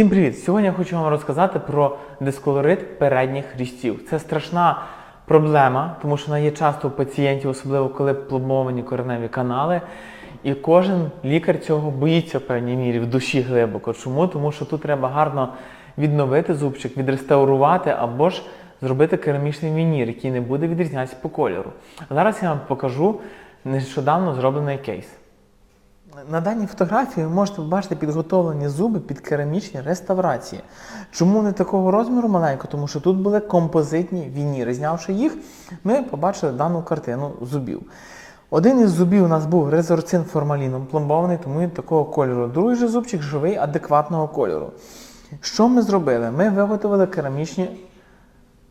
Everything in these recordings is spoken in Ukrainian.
Всім привіт! Сьогодні я хочу вам розказати про дисколорит передніх хрестів. Це страшна проблема, тому що вона є часто у пацієнтів, особливо коли пломбовані кореневі канали. І кожен лікар цього боїться в певній мірі в душі глибоко. Чому? Тому що тут треба гарно відновити зубчик, відреставрувати або ж зробити керамічний вінір, який не буде відрізнятися по кольору. Зараз я вам покажу нещодавно зроблений кейс. На даній фотографії ви можете побачити підготовлені зуби під керамічні реставрації. Чому не такого розміру маленько? Тому що тут були композитні вініри. Знявши їх, ми побачили дану картину зубів. Один із зубів у нас був резорцин формаліном пломбований, тому він такого кольору. Другий же зубчик живий адекватного кольору. Що ми зробили? Ми виготовили керамічні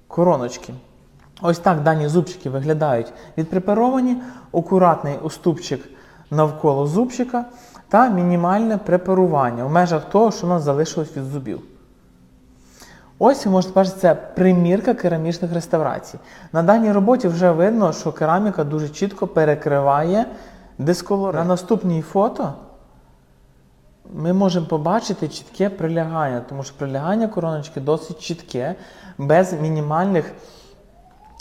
короночки. Ось так дані зубчики виглядають відпрепаровані, акуратний уступчик навколо зубчика та мінімальне препарування в межах того, що у нас залишилось від зубів. Ось ви можете бачити, це примірка керамічних реставрацій. На даній роботі вже видно, що кераміка дуже чітко перекриває дисколорит. На наступній фото ми можемо побачити чітке прилягання, тому що прилягання короночки досить чітке, без мінімальних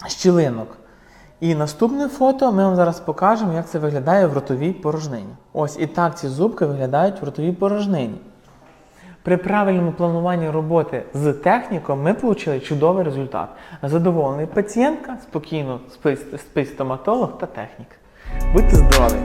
щілинок. І наступне фото ми вам зараз покажемо, як це виглядає в ротовій порожнині. Ось і так ці зубки виглядають в ротовій порожнині. При правильному плануванні роботи з техніком ми отримали чудовий результат. Задоволений пацієнтка, спокійно спить, спить стоматолог та технік. Будьте здорові!